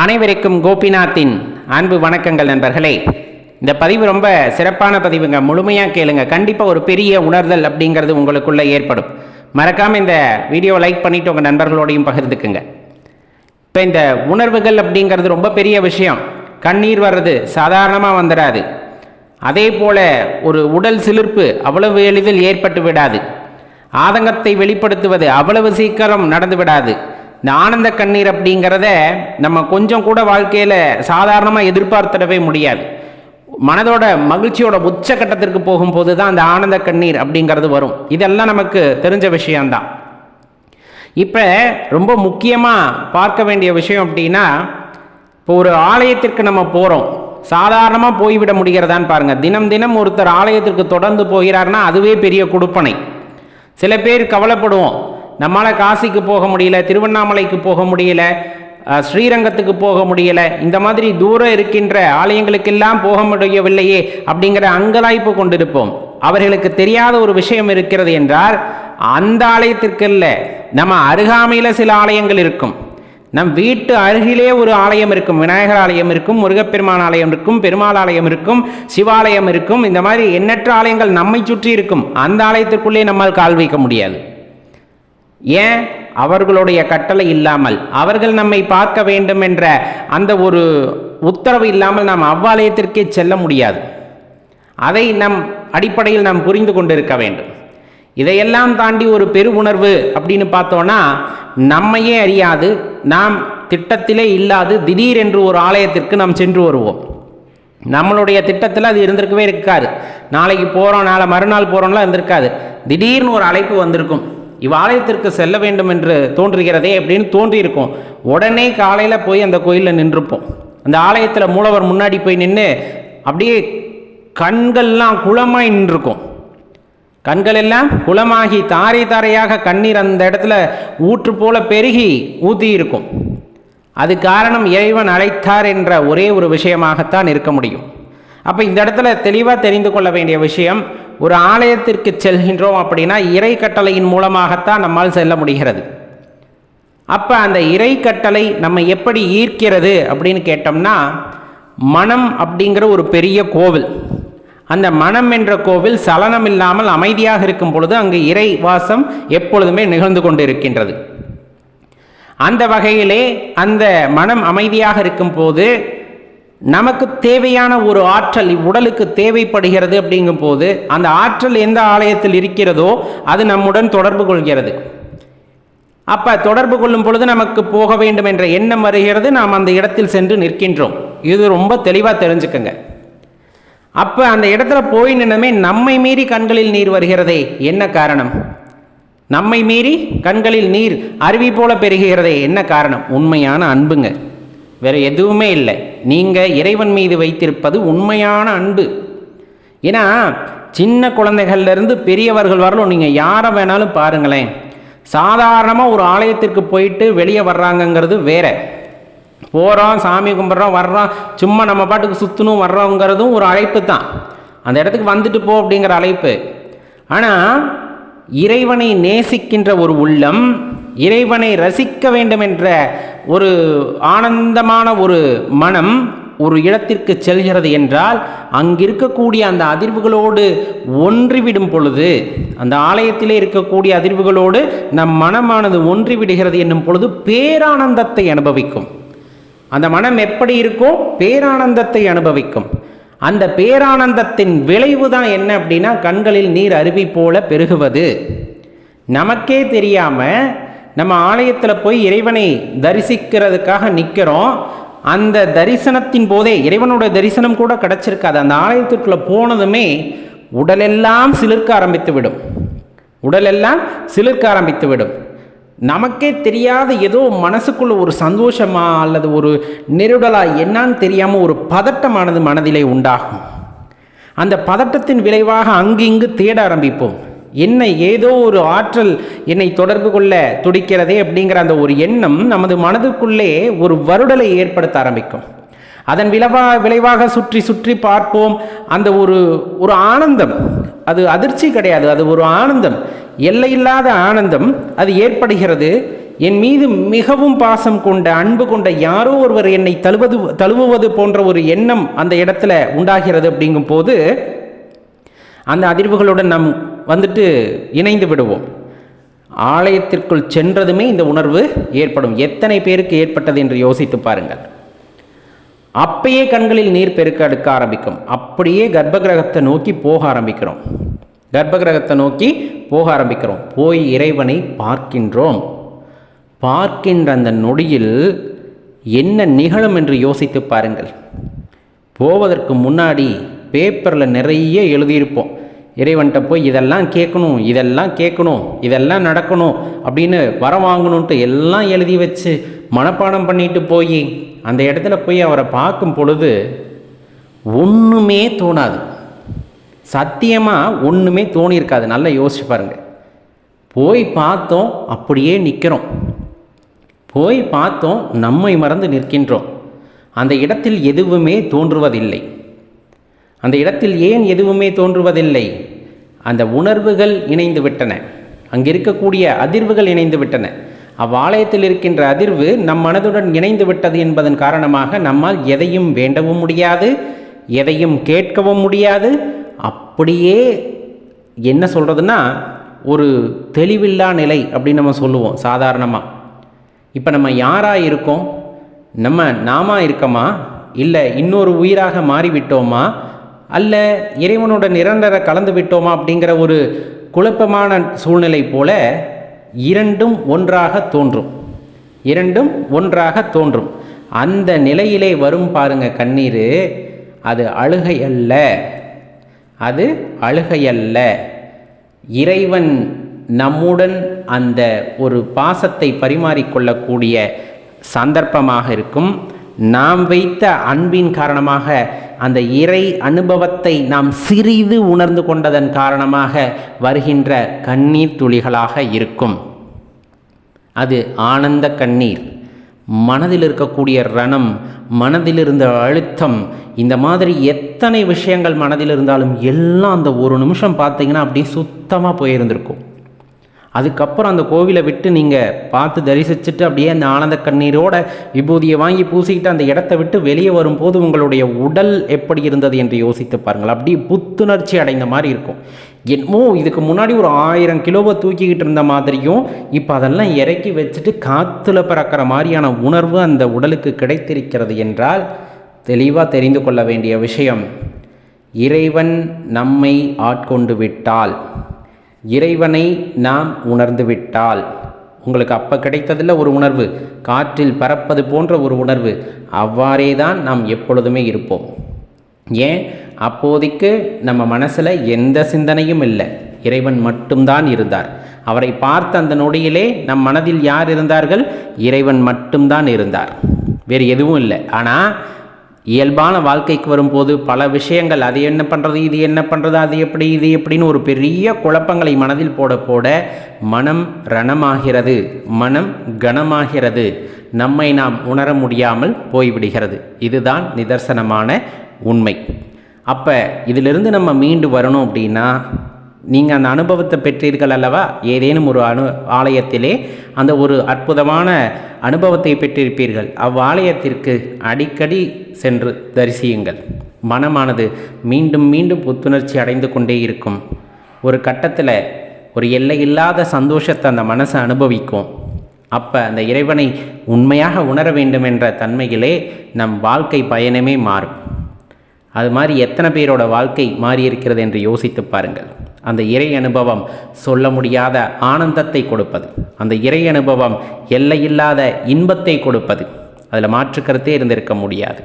அனைவருக்கும் கோபிநாத்தின் அன்பு வணக்கங்கள் நண்பர்களே. இந்த பதிவு ரொம்ப சிறப்பான பதிவுங்க. முழுமையாக கேளுங்க. கண்டிப்பாக ஒரு பெரிய உணர்தல் அப்படிங்கிறது உங்களுக்குள்ளே ஏற்படும். மறக்காமல் இந்த வீடியோ லைக் பண்ணிவிட்டு உங்கள் நண்பர்களோடையும் பகிர்ந்துக்குங்க. இப்போ இந்த உணர்வுகள் அப்படிங்கிறது ரொம்ப பெரிய விஷயம். கண்ணீர் வர்றது சாதாரணமாக வந்துடாது அதே போல் ஒரு உடல் சிலிர்ப்பு அவ்வளவு எளிதில் ஏற்பட்டு விடாது. ஆதங்கத்தை வெளிப்படுத்துவது அவ்வளவு சீக்கிரம் நடந்து விடாது. இந்த ஆனந்த கண்ணீர் அப்படிங்கிறத நம்ம கொஞ்சம் கூட வாழ்க்கையில் சாதாரணமாக எதிர்பார்த்திடவே முடியாது. மனதோட மகிழ்ச்சியோட உச்சக்கட்டத்திற்கு போகும்போது தான் அந்த ஆனந்த கண்ணீர் அப்படிங்கிறது வரும். இதெல்லாம் நமக்கு தெரிஞ்ச விஷயம்தான். இப்போ ரொம்ப முக்கியமாக பார்க்க வேண்டிய விஷயம் அப்படின்னா இப்போ ஒரு ஆலயத்திற்கு நம்ம போகிறோம் சாதாரணமாக போய்விட முடிகிறதான்னு பாருங்கள் தினம் தினம் ஒருத்தர் ஆலயத்திற்கு தொடர்ந்து போகிறாருன்னா அதுவே பெரிய கொடுப்பனை. சில பேர் கவலைப்படுவோம். நம்மளால் காசிக்கு போக முடியல திருவண்ணாமலைக்கு போக முடியல ஸ்ரீரங்கத்துக்கு போக முடியல இந்த மாதிரி தூரம் இருக்கின்ற ஆலயங்களுக்கெல்லாம் போக முடியவில்லையே அப்படிங்கிற அங்கலாய்ப்பு கொண்டிருப்போம். அவர்களுக்கு தெரியாத ஒரு விஷயம் இருக்கிறது என்றால் அந்த ஆலயத்திற்கு இல்லை நம்ம அருகாமையில் சில ஆலயங்கள் இருக்கும். நம் வீட்டு அருகிலே ஒரு ஆலயம் இருக்கும் விநாயகர் ஆலயம் இருக்கும் முருகப்பெருமான் ஆலயம் இருக்கும் பெருமாள் ஆலயம் இருக்கும் சிவாலயம் இருக்கும் இந்த மாதிரி எண்ணற்ற ஆலயங்கள் நம்மை சுற்றி இருக்கும். அந்த ஆலயத்திற்குள்ளே நம்மால் கால் வைக்க முடியாது. ஏன்? அவர்களுடைய கட்டளை இல்லாமல். அவர்கள் நம்மை பார்க்க வேண்டும் என்ற அந்த ஒரு உத்தரவு இல்லாமல் நாம் அவ்வாலயத்திற்கே செல்ல முடியாது. அதை நம் அடிப்படையில் நாம் புரிந்து கொண்டிருக்க வேண்டும். இதையெல்லாம் தாண்டி ஒரு பெரு உணர்வு அப்படின்னு பார்த்தோன்னா நம்மையே அறியாது நாம் திட்டத்திலே இல்லாது திடீரென்று ஒரு ஆலயத்திற்கு நாம் சென்று வருவோம். நம்மளுடைய திட்டத்தில் அது இருந்திருக்கவே இருக்காது. நாளைக்கு போகிறோம் நாளை மறுநாள் போகிறோம்லாம் இருந்திருக்காது. திடீர்னு ஒரு அழைப்பு வந்திருக்கும். இவ்வாலயத்திற்கு செல்ல வேண்டும் என்று தோன்றுகிறதே அப்படின்னு தோன்றியிருக்கும். உடனே காலையில் போய் அந்த கோயிலில் நின்றுப்போம். அந்த ஆலயத்தில் மூலவர் முன்னாடி போய் நின்று அப்படியே கண்கள்லாம் குளமாய் நின்றுருக்கும் கண்கள் எல்லாம் குளமாகி தாரை தாரையாக கண்ணீர் அந்த இடத்துல ஊற்று போல பெருகி ஊற்றி இருக்கும் அது காரணம் இறைவன் அழைத்தார் என்ற ஒரே ஒரு விஷயமாகத்தான் இருக்க முடியும். அப்போ இந்த இடத்துல தெளிவாக தெரிந்து கொள்ள வேண்டிய விஷயம் ஒரு ஆலயத்திற்கு செல்கின்றோம் அப்படின்னா இறை கட்டளையின் மூலமாகத்தான் நம்மால் செல்ல முடிகிறது. அப்போ அந்த இறை கட்டளை நம்ம எப்படி ஈர்க்கிறது அப்படின்னு கேட்டோம்னா மனம் அப்படிங்கிற ஒரு பெரிய கோவில். அந்த மனம் என்ற கோவில் சலனம் இல்லாமல் அமைதியாக இருக்கும் பொழுது அங்கு இறை வாசம் எப்பொழுதுமே நிகழ்ந்து கொண்டிருக்கின்றது. அந்த வகையிலே அந்த மனம் அமைதியாக இருக்கும் போது நமக்கு தேவையான ஒரு ஆற்றல் உடலுக்கு தேவைப்படுகிறது அப்படிங்கும் போது அந்த ஆற்றல் எந்த ஆலயத்தில் இருக்கிறதோ அது நம்முடன் தொடர்பு கொள்கிறது. அப்போ தொடர்பு கொள்ளும் பொழுது நமக்கு போக வேண்டும் என்ற எண்ணம் வருகிறது. நாம் அந்த இடத்தில் சென்று நிற்கின்றோம். இது ரொம்ப தெளிவாக தெரிஞ்சுக்கங்க. அப்போ அந்த இடத்துல போய் நின்னமே நம்மை மீறி கண்களில் நீர் வருகிறதே. என்ன காரணம்? நம்மை மீறி கண்களில் நீர் அருவி போல பெருகுகிறதே. என்ன காரணம்? உண்மையான அன்புங்க. வேறு எதுவுமே இல்லை. நீங்கள் இறைவன் மீது வைத்திருப்பது உண்மையான அன்பு. ஏன்னா சின்ன குழந்தைகள்லேருந்து பெரியவர்கள் வரலும் நீங்கள் யாரை வேணாலும் பாருங்களேன். சாதாரணமாக ஒரு ஆலயத்திற்கு போயிட்டு வெளியே வர்றாங்கங்கிறது வேற. போகிறோம் சாமி கும்பிட்றோம் வர்றோம் சும்மா நம்ம பாட்டுக்கு சுற்றணும் வர்றோங்கிறதும் ஒரு அழைப்பு தான். அந்த இடத்துக்கு வந்துட்டு போ அப்படிங்கிற அழைப்பு. ஆனால் இறைவனை நேசிக்கின்ற ஒரு உள்ளம் இறைவனை ரசிக்க வேண்டும் என்ற ஒரு ஆனந்தமான ஒரு மனம் ஒரு இடத்திற்கு செல்கிறது என்றால் அங்கிருக்கக்கூடிய அந்த அதிர்வுகளோடு ஒன்றிவிடும் பொழுது அந்த ஆலயத்திலே இருக்கக்கூடிய அதிர்வுகளோடு நம் மனமானது ஒன்றிவிடுகிறது என்னும் பொழுது பேரானந்தத்தை அனுபவிக்கும். அந்த மனம் எப்படி இருக்கும் பேரானந்தத்தை அனுபவிக்கும். அந்த பேரானந்தத்தின் விளைவு தான் என்ன அப்படின்னா கண்களில் நீர் அருவி போல பெருகுவது. நமக்கே தெரியாமல் நம்ம ஆலயத்தில் போய் இறைவனை தரிசிக்கிறதுக்காக நிற்கிறோம் அந்த தரிசனத்தின் போதே இறைவனோட தரிசனம் கூட கிடச்சிருக்காது. அந்த ஆலயத்துக்குள்ளே போனதுமே உடலெல்லாம் சிலிர்க்க ஆரம்பித்து விடும். உடலெல்லாம் சிலிர்க்க ஆரம்பித்து விடும். நமக்கே தெரியாத ஏதோ மனசுக்குள்ள ஒரு சந்தோஷமா அல்லது ஒரு நெருடலா என்னன்னு தெரியாமல் ஒரு பதட்டமானது மனதிலே உண்டாகும். அந்த பதட்டத்தின் விளைவாக அங்கு இங்கு தேட ஆரம்பிப்போம். என்ன ஏதோ ஒரு ஆற்றல் என்னை தொடர்பு கொள்ள துடிக்கிறதே அப்படிங்கிற அந்த ஒரு எண்ணம் நமது மனதுக்குள்ளே ஒரு வருடலை ஏற்படுத்த ஆரம்பிக்கும். அதன் விளைவா விளைவாக சுற்றி சுற்றி பார்ப்போம். அந்த ஒரு ஒரு ஆனந்தம் அது அதிர்ச்சி கிடையாது அது ஒரு ஆனந்தம். எல்லையில்லாத ஆனந்தம் அது ஏற்படுகிறது. என் மீது மிகவும் பாசம் கொண்ட அன்பு கொண்ட யாரோ ஒருவர் என்னை தழுவது தழுவுவது போன்ற ஒரு எண்ணம் அந்த இடத்துல உண்டாகிறது அப்படிங்கும் போது அந்த அதிர்வுகளுடன் நம் வந்துட்டு இணைந்து விடுவோம். ஆலயத்திற்குள் சென்றதுமே இந்த உணர்வு ஏற்படும். எத்தனை பேருக்கு ஏற்பட்டது என்று யோசித்து பாருங்கள். அப்பயே கண்களில் நீர் பெருக்க அடுக்க ஆரம்பிக்கும். அப்படியே கர்ப்பகிரகத்தை நோக்கி போக ஆரம்பிக்கிறோம். கர்ப்பகிரகத்தை நோக்கி போக ஆரம்பிக்கிறோம். போய் இறைவனை பார்க்கின்றோம். பார்க்கின்ற அந்த நொடியில் என்ன நிகழும் என்று யோசித்து பாருங்கள். போவதற்கு முன்னாடி பேப்பரில் நிறைய எழுதியிருப்போம். இறைவன்கிட்ட போய் இதெல்லாம் கேட்கணும் இதெல்லாம் கேட்கணும் இதெல்லாம் நடக்கணும் அப்படின்னு வர வாங்கணுன்ட்டு எல்லாம் எழுதி வச்சு மனப்பாடம் பண்ணிட்டு போய் அந்த இடத்துல போய் அவரை பார்க்கும் பொழுது ஒன்றுமே தோணாது. சத்தியமாக ஒன்றுமே தோணியிருக்காது. நல்லா யோசிச்சு பாருங்கள் போய் பார்த்தோம் அப்படியே நிற்கிறோம் போய் பார்த்தோம் நம்மை மறந்து நிற்கின்றோம். அந்த இடத்தில் எதுவுமே தோன்றுவதில்லை. அந்த இடத்தில் ஏன் எதுவுமே தோன்றுவதில்லை? அந்த உணர்வுகள் இணைந்து விட்டன அங்கே இருக்கக்கூடிய அதிர்வுகள் இணைந்து விட்டன அவ்வாலயத்தில் இருக்கின்ற அதிர்வு நம் மனதுடன் இணைந்து விட்டது என்பதன் காரணமாக நம்மால் எதையும் வேண்டவும் முடியாது எதையும் கேட்கவும் முடியாது. அப்படியே என்ன சொல்கிறதுனா ஒரு தெளிவில்லா நிலை அப்படின்னு நம்ம சொல்லுவோம் சாதாரணமாக இப்போ நம்ம யாராக இருக்கோம்? நம்ம நாமா இருக்கோமா? இல்லை இன்னொரு உயிராக மாறிவிட்டோமா? அல்ல இறைவனோட நிரந்தர கலந்து விட்டோமா அப்படிங்கிற ஒரு குழப்பமான சூழ்நிலை போல இரண்டும் ஒன்றாக தோன்றும். இரண்டும் ஒன்றாக தோன்றும். அந்த நிலையிலே வரும் பாருங்க கண்ணீர். அது அழுகை அல்ல. அது அழுகையல்ல இறைவன் நம்முடன் அந்த ஒரு பாசத்தை பரிமாறிக்கொள்ளக்கூடிய சந்தர்ப்பமாக இருக்கும். நாம் வைத்த அன்பின் காரணமாக அந்த இறை அனுபவத்தை நாம் சிறிது உணர்ந்து கொண்டதன் காரணமாக வருகின்ற கண்ணீர் துளிகளாக இருக்கும். அது ஆனந்த கண்ணீர். மனதில் இருக்கக்கூடிய ரணம் மனதில் இருந்த அழுத்தம் இந்த மாதிரி எத்தனை விஷயங்கள் மனதில் இருந்தாலும் எல்லாம் அந்த ஒரு நிமிஷம் பார்த்தீங்கன்னா அப்படியே சுத்தமாக போயிருந்திருக்கும். அதுக்கப்புறம் அந்த கோவிலை விட்டு நீங்கள் பார்த்து தரிசிச்சுட்டு அப்படியே அந்த ஆனந்த கண்ணீரோட விபூதியை வாங்கி பூசிக்கிட்டு அந்த இடத்த விட்டு வெளியே வரும்போது உங்களுடைய உடல் எப்படி இருந்தது என்று யோசித்து பாருங்கள். அப்படியே புத்துணர்ச்சி அடைந்த மாதிரி இருக்கும். என்னமோ இதுக்கு முன்னாடி ஒரு ஆயிரம் கிலோவை தூக்கிக்கிட்டு இருந்த மாதிரியும் இப்போ அதெல்லாம் இறக்கி வச்சுட்டு காற்றுல பறக்கிற மாதிரியான உணர்வு அந்த உடலுக்கு கிடைத்திருக்கிறது என்றால் தெளிவாக தெரிந்து கொள்ள வேண்டிய விஷயம் இறைவன் நம்மை ஆட்கொண்டு விட்டால். இறைவனை நாம் உணர்ந்துவிட்டால் உங்களுக்கு அப்போ கிடைத்ததில் ஒரு உணர்வு காற்றில் பறப்பது போன்ற ஒரு உணர்வு அவ்வாறே தான் நாம் எப்பொழுதுமே இருப்போம். ஏன்? அப்போதைக்கு நம்ம மனசில் எந்த சிந்தனையும் இல்லை. இறைவன் மட்டும்தான் இருந்தார். அவரை பார்த்த அந்த நொடியிலே நம் மனதில் யார் இருந்தார்கள்? இறைவன் மட்டும்தான் இருந்தார். வேறு எதுவும் இல்லை. ஆனால் இயல்பான வாழ்க்கைக்கு வரும்போது பல விஷயங்கள் அது என்ன பண்ணுறது இது என்ன பண்ணுறது அது எப்படி இது எப்படின்னு ஒரு பெரிய குழப்பங்களை மனதில் போட போட மனம் ரணமாகிறது மனம் கனமாகிறது. நம்மை நாம் உணர முடியாமல் போய்விடுகிறது. இதுதான் நிதர்சனமான உண்மை. அப்போ இதிலிருந்து நம்ம மீண்டு வரணும் அப்படின்னா நீங்கள் அந்த அனுபவத்தை பெற்றீர்கள் அல்லவா? ஏதேனும் ஒரு அனு ஆலயத்திலே அந்த ஒரு அற்புதமான அனுபவத்தை பெற்றிருப்பீர்கள். அவ்வாலயத்திற்கு அடிக்கடி சென்று தரிசியுங்கள். மனமானது மீண்டும் மீண்டும் புத்துணர்ச்சி அடைந்து கொண்டே இருக்கும். ஒரு கட்டத்தில் ஒரு எல்லையில்லாத சந்தோஷத்தை அந்த மனசை அனுபவிக்கும். அப்போ அந்த இறைவனை உண்மையாக உணர வேண்டும் என்ற தன்மையிலே நம் வாழ்க்கை பயணமே மாறும். அது மாதிரி எத்தனை பேரோட வாழ்க்கை மாறியிருக்கிறது என்று யோசித்து பாருங்கள். அந்த இறை அனுபவம் சொல்ல முடியாத ஆனந்தத்தை கொடுப்பது. அந்த இறை அனுபவம் எல்லையில்லாத இன்பத்தை கொடுப்பது. அதில் மாற்றுக்கருத்தே இருந்திருக்க முடியாது.